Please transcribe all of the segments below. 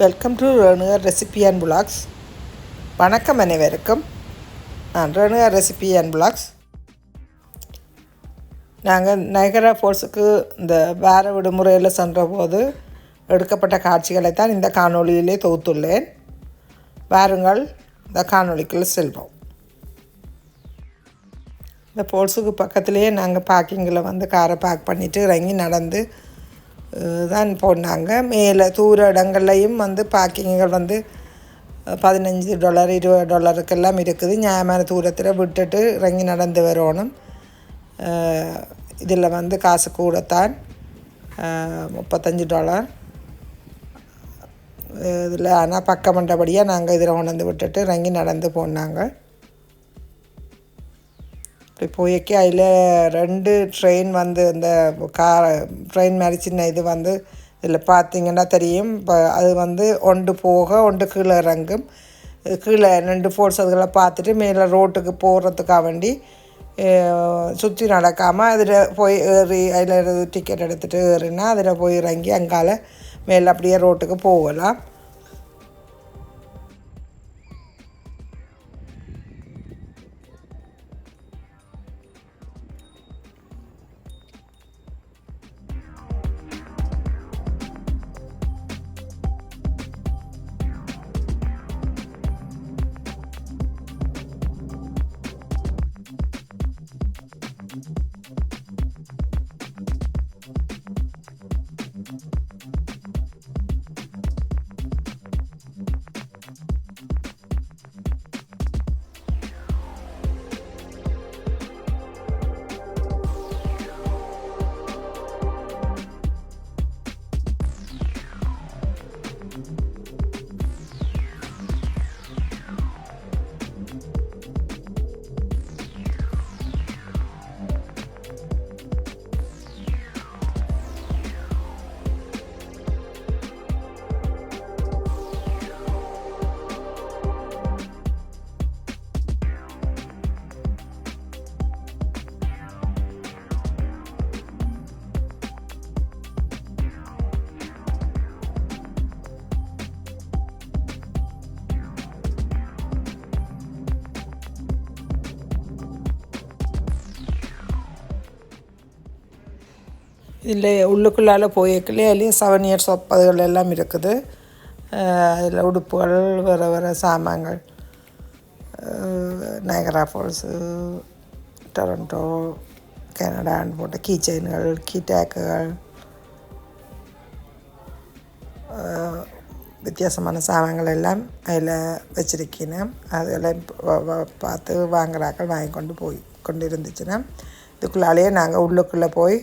Welcome to Renukar recipe and vlogs வணக்கம் அனைவருக்கும். நான் ரேணுகர் ரெசிபி அண்ட் புலாக்ஸ் நாங்கள் நயகரா ஃபோர்ஸுக்கு இந்த வேறு விடுமுறையில் சென்ற போது எடுக்கப்பட்ட காட்சிகளை தான் இந்த காணொளியிலே தொகுத்துள்ளேன். வாருங்கள் இந்த காணொளிக்குள் செல்வோம். இந்த ஃபோர்ஸுக்கு பக்கத்துலேயே நாங்கள் பார்க்கிங்கில் வந்து காரை பார்க் பண்ணிவிட்டு இறங்கி நடந்து தான் போனாங்க. மேலே தூர இடங்கள்லையும் வந்து பார்க்கிங்கள் வந்து பதினஞ்சு டாலர் இருபது டாலருக்கெல்லாம் இருக்குது. நியாயமான தூரத்தில் விட்டுட்டு இறங்கி நடந்து வரணும். இதில் வந்து காசு கூடத்தான் முப்பத்தஞ்சு டாலர் இதில் ஆனால் பக்கமண்டபடியாக நாங்கள் இதில் கொண்டு விட்டுட்டு இறங்கி நடந்து போனாங்க. இப்படி அதில் ரெண்டு ட்ரெயின் வந்து இந்த கார் ட்ரெயின் மாதிரி சின்ன இது வந்து இதில் பார்த்தீங்கன்னா தெரியும். இப்போ அது வந்து ஒன்று போக ஒன்று கீழே இறங்கும். கீழே ரெண்டு ஃபோர்ஸ் அதுகளை பார்த்துட்டு மேலே ரோட்டுக்கு போகிறதுக்காக வேண்டி சுற்றி நடக்காமல் அதில் போய் ஏறி அதில் டிக்கெட் எடுத்துகிட்டு ஏறினா அதில் போய் இறங்கி அங்கால மேலே அப்படியே ரோட்டுக்கு போகலாம். இல்லை உள்ளுக்குள்ளால் போயிருக்கலையே அதுலேயும் செவன் இயர்ஸ் ஒப்பதுகள் எல்லாம் இருக்குது. அதில் உடுப்புகள் வர வேறு சாமான்கள். நயகரா ஃபால்ஸு டொரண்டோ கனடான்னு போட்ட கீ செயின்கள் கீ டேக்குகள் வித்தியாசமான சாமான்கள் எல்லாம் அதில் வச்சிருக்கினேன் அதெல்லாம் பார்த்து வாங்குறாக்கள் வாங்கி கொண்டு போய் கொண்டு இருந்துச்சுன்னா. இதுக்குள்ளாலேயே நாங்கள் உள்ளுக்குள்ளே போய்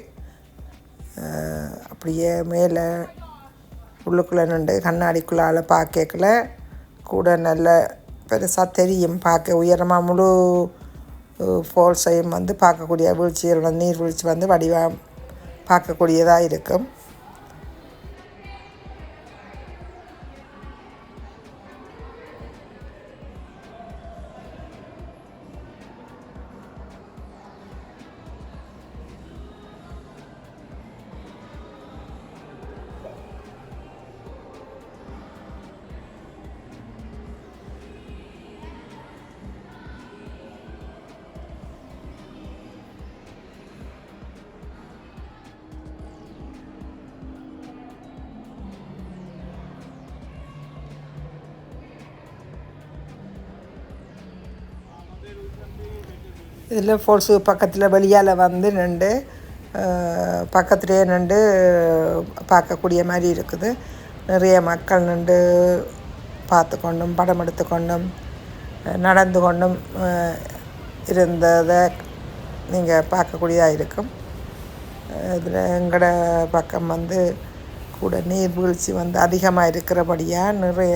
அப்படியே மேலே உள்ளுக்குள்ளே நின்று கண்ணாடிக்குள்ளால பார்க்கல கூட நல்ல பெருசாக தெரியும். பார்க்க உயரமாக முழு ஃபால்ஸையும் வந்து பார்க்கக்கூடிய வீழ்ச்சிகள் வந்து நீர்வீழ்ச்சி வந்து வடிவாக பார்க்கக்கூடியதாக இருக்கும். இதில் ஃபோர்ஸு பக்கத்தில் வெளியால் வந்து நின்று பக்கத்துலேயே நின்று பார்க்கக்கூடிய மாதிரி இருக்குது. நிறைய மக்கள் நின்று பார்த்து கொண்டும் படம் எடுத்து கொண்டும் நடந்து கொண்டும் இருந்ததை நீங்கள் பார்க்கக்கூடியதாக இருக்கும். இதில் எங்களோட பக்கம் வந்து கூட நீர்வீழ்ச்சி வந்து அதிகமாக இருக்கிறபடியாக நிறைய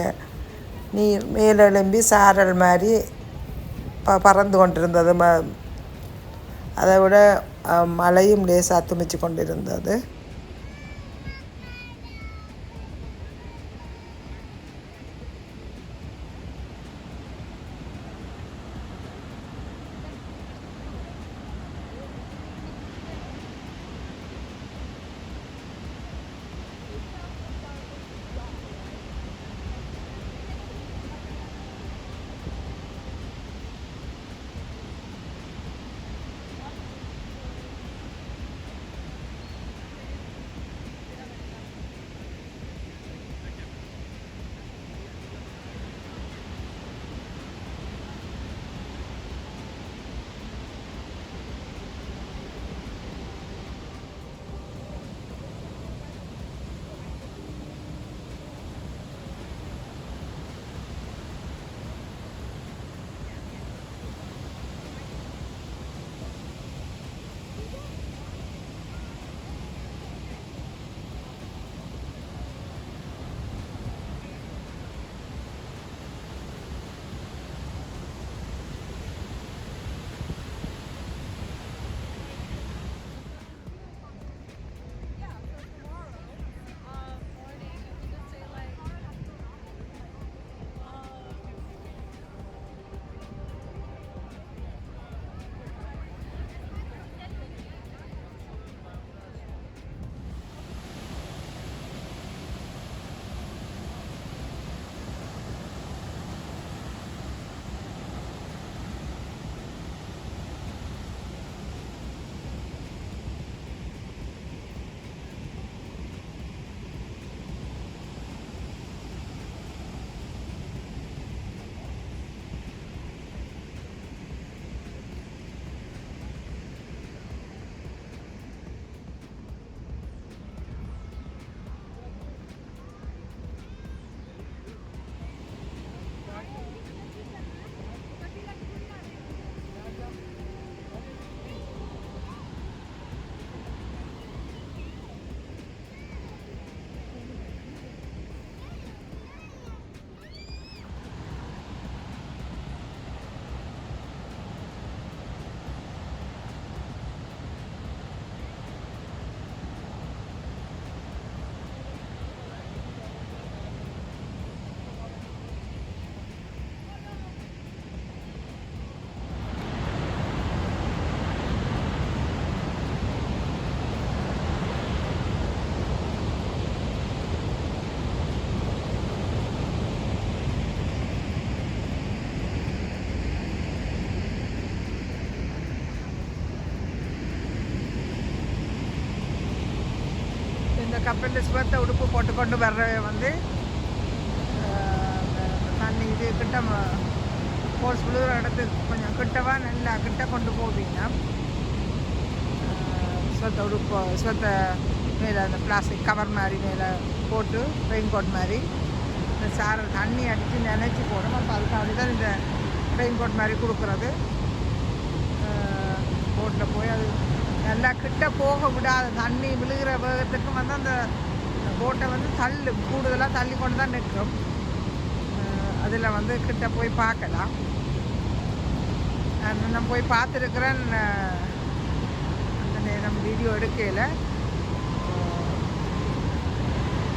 நீர் மேலெழும்பி சாரல் மாதிரி ப பறந்து கொண்டிருந்தது. ம அதை விட மழையும் லேசாக துமிச்சு கொண்டிருந்தது. கப்பலில் சிவத்தை உடுப்பு போட்டுக்கொண்டு வர்றவ வந்து தண்ணி இது கிட்ட போர்ஸ் விழுகிற இடத்துக்கு கொஞ்சம் கிட்டவா நல்லா கிட்ட கொண்டு போவீங்க ஸ்வத்தை உடுப்பு ஸ்வத்தை மேலே அந்த பிளாஸ்டிக் கவர் மாதிரி மேலே போட்டு ரெயின் கோட் மாதிரி இந்த சார தண்ணி அடித்து நினைச்சி போடும் அப்போ அதுக்காக தான் இந்த ரெயின் கோட் மாதிரி கொடுக்குறது போட்டில் போய் அது நல்லா கிட்ட போக விடாத தண்ணி விழுகிற வேகத்துக்கும் வந்து அந்த போட்டை வந்து தள்ளு கூடுதலாக தள்ளி கொண்டு தான் நிற்கும் அதில் வந்து கிட்ட போய் பார்க்கலாம். நான் போய் பார்த்துருக்குறேன். அந்த நேரம் வீடியோ எடுக்கையில்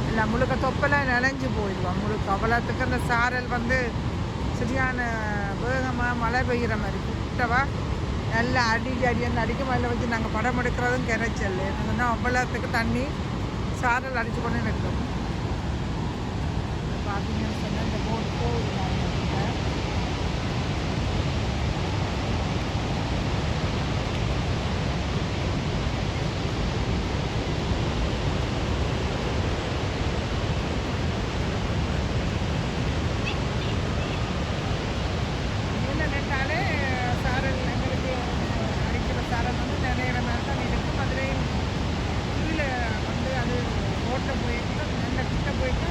இல்லை முழுக்க தொப்பெல்லாம் நினைஞ்சு போயிடுவோம் முழுக்க அவ்வளோத்துக்கு அந்த சாரல் வந்து சரியான வேகமாக மழை பெய்கிற மாதிரி. கிட்டவா? நல்லா அடி அடின்னு அடிக்கும். அதில் வச்சு நாங்கள் படம் எடுக்கிறதும் கிணச்சல். சொன்னால் அவ்வளோத்துக்கு தண்ணி சாரல் அடித்து கொண்டு நிற்கும். பார்த்தீங்கன்னு சொன்னால் இந்த போட் போகுது நாங்கள் என்ன நின்றாலே சாரல் எங்களுக்கு அடிக்கிற சாரல் வந்து நிறைய மாதிரி தான் இருக்கும் அதுலேயும் கீழே வந்து அது ஓட்ட போயிட்டு நல்ல கிட்ட போயிட்டு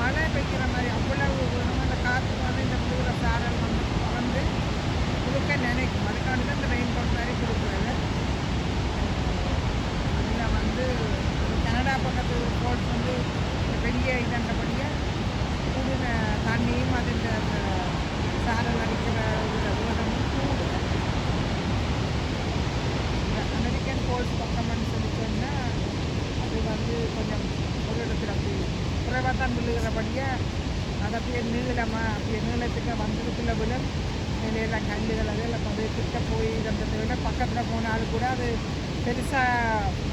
மழை பெய்கிற மாதிரி அவ்வளவு வேணும் அந்த காற்று வந்து இந்த புழுகிற சாரல் வந்து வந்து முழுக்க நினைக்கும் அதுக்காண்டி தான் இந்த ரெயின் கோட் மாதிரி கொடுக்குறது அதில் வந்து கனடா பக்கத்து கோட் வந்து இந்த பெரிய இதண்டபடியாக கூடின தண்ணியும் அதில் அந்த சாரல் அடிக்கிற இதில் வேகமும் கூடுதல் இந்த அமெரிக்கன் கோல்ஸ் பக்கம்னு சொல்லி சொன்னால் அது வந்து கொஞ்சம் ஒரு இடத்துல அப்படி குறைவாக தான் விழுகிறபடியே அது அப்படியே நீளமாக அப்படியே நீளத்துக்கு வந்ததுக்குள்ள விழும் மேலையெல்லாம் கல்லுகள் அதெல்லாம் அப்படியே கிட்ட போய் இருந்ததை விட பக்கத்தில் போனாலும் கூட அது பெருசாக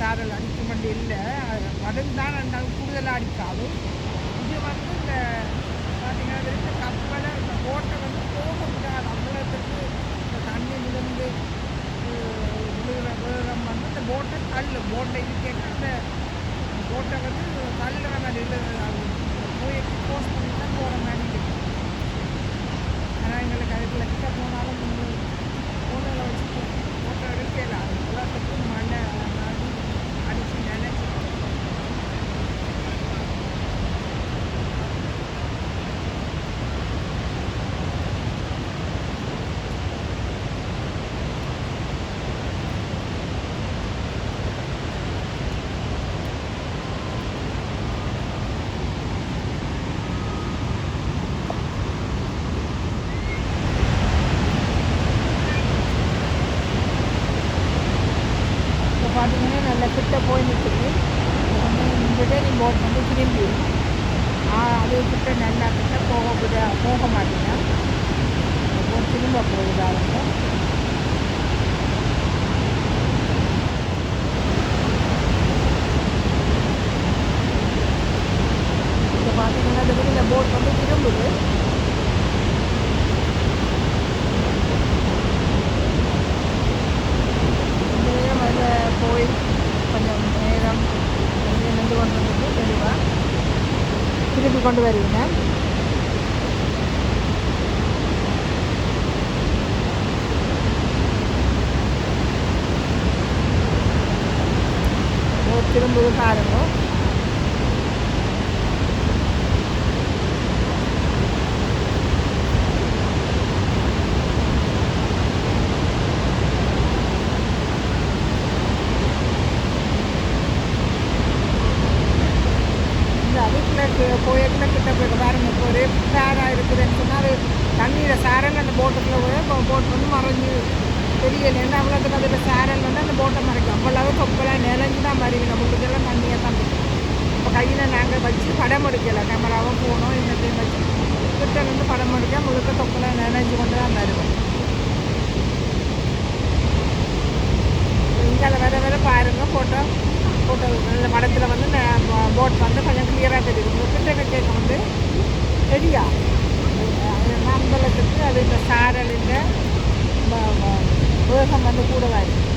சாரல் அடிக்க வேண்டி இல்லை. வடும் தான் இருந்தாலும் கூடுதலாக அடிக்காது. இது வந்து இந்த பார்த்தீங்கன்னா இந்த கப்பலை இந்த போட்டை வந்து போக முடியாது. அம்பலத்துக்கு இந்த தண்ணி விழுந்து விழுகிற வந்து இந்த போட்டை தள்ளு. போட்டை இருக்கேன்னா அந்த போட்டை வந்து தள்ளுற மாதிரி இல்லை. போய் போஸ்ட் பண்ணி தான் போகிற மாதிரி ஆனால் எங்களுக்கு அதுக்கு கிட்ட போனாலும் ஃபோனில் வச்சு ஃபோட்டோ எடுக்கல. அது உலகத்துக்கு மழை மாதிரி அடித்து நினைச்சு இப்போ பார்த்தீங்கன்னா நல்ல கிட்ட போய் நிற்குது ரிட்டர்னிங் போட் வந்து திரும்பி ஆ, கிட்ட நல்லா கிட்ட போக போக மாட்டேங்க திரும்ப போகுது அவங்க போட் திரும்புது பாருங்க கொப்பெல்லாம் நிறைஞ்சு தான் வருது நமக்கு இதெல்லாம் தண்ணியாக தான் இருக்கும் இப்போ கையில் நாங்கள் வச்சு படம் எடுக்கலை. கேமராவும் போனோம் இன்னத்தையும் வச்சு. கிட்ட இருந்து படம் எடுக்க முழுக்க தொப்பெல்லாம் நினைஞ்சு கொண்டு தான் வருவோம். இங்கே வர வர பாருங்கள் ஃபோட்டோ ஃபோட்டோ இந்த படத்தில் வந்து போட் வந்து கொஞ்சம் கிளியராக தெரியும் உங்களுக்கு கிட்ட கேட்க வந்து தெரியா நம்பளத்துக்கு அது இந்த சாரல் இந்த வேகம் வந்து கூட இருக்கு?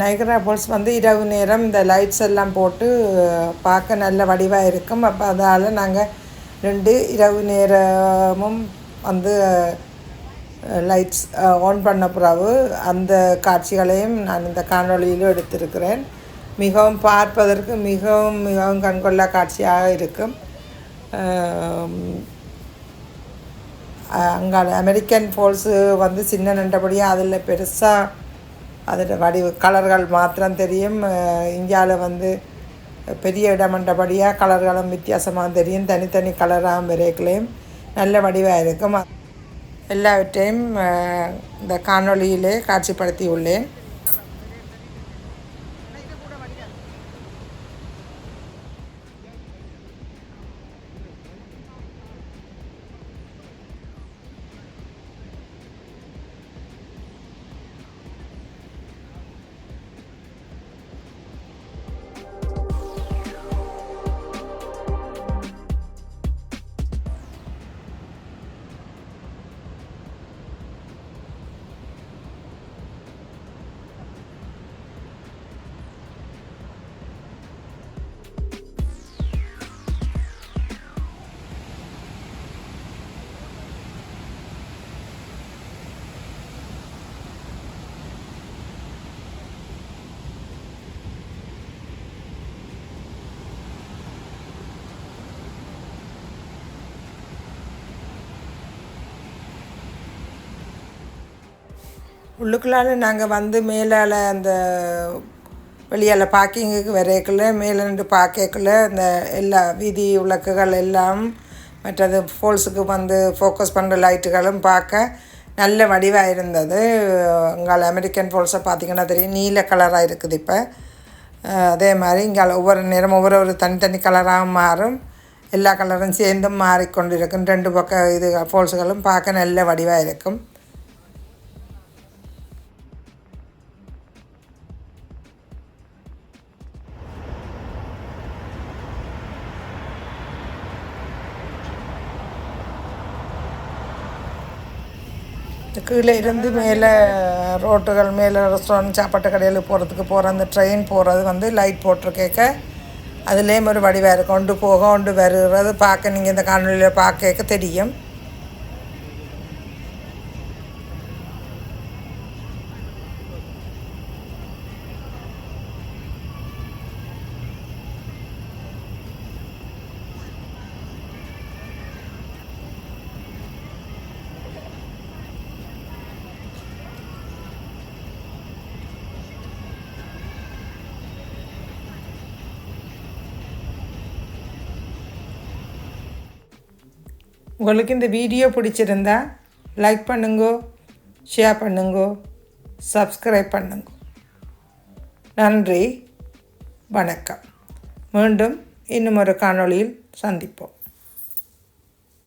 நைகரா ஃபால்ஸ் வந்து இரவு நேரம் இந்த லைட்ஸ் எல்லாம் போட்டு பார்க்க நல்ல வடிவாக இருக்கும். அப்போ அதால் நாங்கள் ரெண்டு இரவு நேரமும் வந்து லைட்ஸ் ஆன் பண்ண பிறகு அந்த காட்சிகளையும் நான் இந்த காணொளியிலும் எடுத்திருக்கிறேன். மிகவும் பார்ப்பதற்கு மிகவும் மிகவும் கண்கொள்ளா காட்சியாக இருக்கும். அங்கே அமெரிக்கன் ஃபால்ஸு வந்து சின்ன நின்றபடியாக அதில் பெருசாக அதோட வடிவு கலர்கள் மாத்திரம் தெரியும். இந்தியாவில் வந்து பெரிய இடமன்றபடியாக கலர்களும் வித்தியாசமாக தெரியும். தனித்தனி கலராக விரைக்கலையும். நல்ல வடிவாக இருக்கும். எல்லாவற்றையும் இந்த காணொளியிலே காட்சிப்படுத்தி உள்ளுக்குள்ளால நாங்கள் வந்து மேலால் அந்த வெளியால் பார்க்கிங்குக்கு வரைக்குள்ள மேலே நின்று பார்க்கக்குள்ள இந்த எல்லா வீதி விளக்குகள் எல்லாம் மற்றது ஃபோல்ஸுக்கு வந்து ஃபோக்கஸ் பண்ணுற லைட்டுகளும் பார்க்க நல்ல வடிவாக இருந்தது. அங்கே அமெரிக்கன் ஃபோல்ஸை பார்த்திங்கன்னா தெரியும் நீல கலராக இருக்குது இப்போ. அதே மாதிரி இங்கே ஒவ்வொரு நேரம் ஒவ்வொரு ஒரு தனித்தனி கலராகவும் மாறும். எல்லா கலரும் சேர்ந்தும் மாறிக்கொண்டு இருக்கும் ரெண்டு பக்கம் இது ஃபோல்ஸுகளும் பார்க்க நல்ல வடிவாக இருக்கும். கீழே இருந்து மேலே ரோட்டுகள் மேலே ரெஸ்டாரண்ட் சாப்பாட்டு கடையில் போகிறதுக்கு போகிற அந்த ட்ரெயின் போகிறது வந்து லைட் போட்டிருக்கேக்க. அதுலேயும் ஒரு வடிவாக கொண்டு போக கொண்டு வருகிறது. பார்க்க நீங்கள் இந்த காணொலியில் பார்க்க தெரியும். உங்களுக்கு இந்த வீடியோ பிடிச்சிருந்தா லைக் பண்ணுங்கோ ஷேர் பண்ணுங்கோ சப்ஸ்கிரைப் பண்ணுங்க. நன்றி வணக்கம். மீண்டும் இன்னும் ஒரு காணொளியில் சந்திப்போம்.